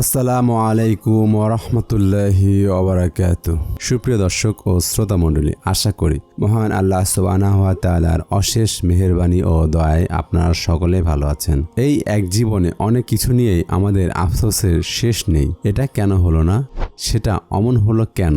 আসসালামু আলাইকুম ওরহমতুল্লাহি ওবরাকাত সুপ্রিয় দর্শক ও শ্রোতা মণ্ডলী, আশা করি মহান আল্লাহ সুবানাহ তালার অশেষ মেহেরবানি ও দয়ায় আপনারা সকলে ভালো আছেন। এই এক জীবনে অনেক কিছু নিয়েই আমাদের আফসোসের শেষ নেই। এটা কেন হলো না? সেটা অমন হলো কেন?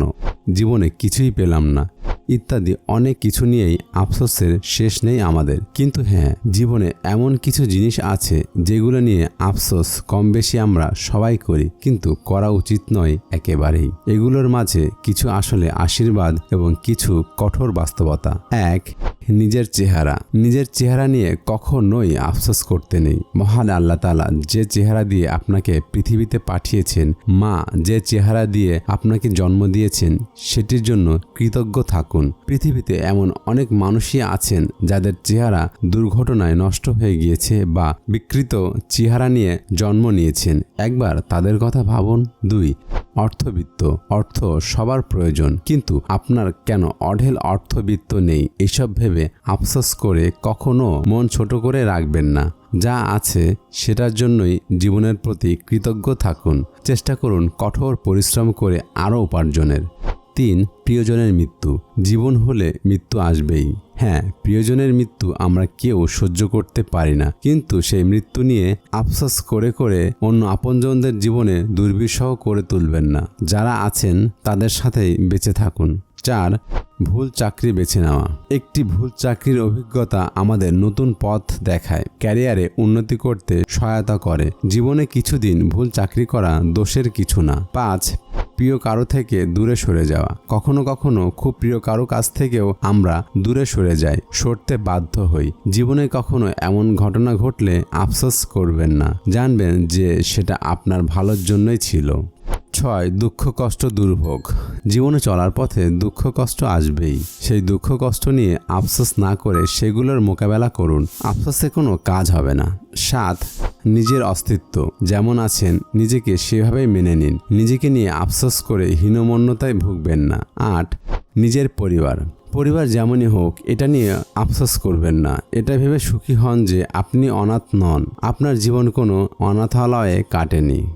জীবনে কিছুই পেলাম না। ইত্যাদি অনেক কিছু নিয়েই আফসোসের শেষ নেই আমাদের। কিন্তু হ্যাঁ জীবনে এমন কিছু জিনিস আছে যেগুলো নিয়ে আফসোস কম বেশি আমরা সবাই করি, কিন্তু করা উচিত নয় একেবারেই। এগুলোর মাঝে কিছু আসলে আশীর্বাদ এবং কিছু কঠোর বাস্তবতা। এক নিজের চেহারা নিজের চেহারা নিয়ে কখনোই আফসোস করতে নেই। মহান আল্লাহ তালা যে চেহারা দিয়ে আপনাকে পৃথিবীতে পাঠিয়েছেন, মা যে চেহারা দিয়ে আপনাকে জন্ম দিয়েছেন, সেটির জন্য কৃতজ্ঞ থাকুন। পৃথিবীতে এমন অনেক মানুষই আছেন যাদের চেহারা দুর্ঘটনায় নষ্ট হয়ে গিয়েছে বা বিকৃত চেহারা নিয়ে জন্ম নিয়েছেন। একবার তাদের কথা ভাবুন। দুই অর্থবিত্ত, অর্থ সবার প্রয়োজন। কিন্তু আপনার কেন অঢেল অর্থবিত্ত নেই? এসব ভেবে আফসোস করে কখনো মন ছোট করে রাখবেন না। যা আছে সেটার জন্যই জীবনের প্রতি কৃতজ্ঞ থাকুন। চেষ্টা করুন কঠোর পরিশ্রম করে আরও উপার্জনের। তিন প্রিয়জনের মৃত্যু। জীবন হলে মৃত্যু আসবেই। হ্যাঁ প্রিয়জনের মৃত্যু আমরা কেউ সহ্য করতে পারি না। কিন্তু সেই মৃত্যু নিয়ে আফসোস করে করে অন্য আপনজনদের জীবনে দুর্বিষহ করে তুলবেন না। যারা আছেন, তাদের সাথেই বেঁচে থাকুন। চার, ভুল চাকরি বেছে নেওয়া। একটি ভুল চাকরির অভিজ্ঞতা আমাদের নতুন পথ দেখায়। ক্যারিয়ারে উন্নতি করতে সহায়তা করে। জীবনে কিছুদিন ভুল চাকরি করা দোষের কিছু না। পাঁচ প্রিয় কারও থেকে দূরে সরে যাওয়া। কখনো কখনো খুব প্রিয় কারও কাছ থেকেও আমরা দূরে সরে যাই, সরতে বাধ্য হই। জীবনে কখনো এমন ঘটনা ঘটলে আফসোস করবেন না। জানবেন যে সেটা আপনার ভালোর জন্যই ছিল। ছয়, দুঃখ, কষ্ট, দুর্ভোগ। জীবনে চলার পথে দুঃখ, কষ্ট আসবেই। সেই দুঃখ, কষ্ট নিয়ে আফসোস না করে সেগুলোর মোকাবেলা করুন। আফসোসে কোনো কাজ হবে না। সাত নিজের অস্তিত্ব। যেমন আছেন, নিজেকে সেভাবেই মেনে নিন। নিজেকে নিয়ে আফসোস করে হীনমন্যতায় ভুগবেন না। আট, নিজের পরিবার। পরিবার যেমনই হোক, এটা নিয়ে আফসোস করবেন না। এটা ভেবে সুখী হন যে আপনি অনাথ নন। আপনার জীবন কোনো অনাথালয়ে কাটেনি।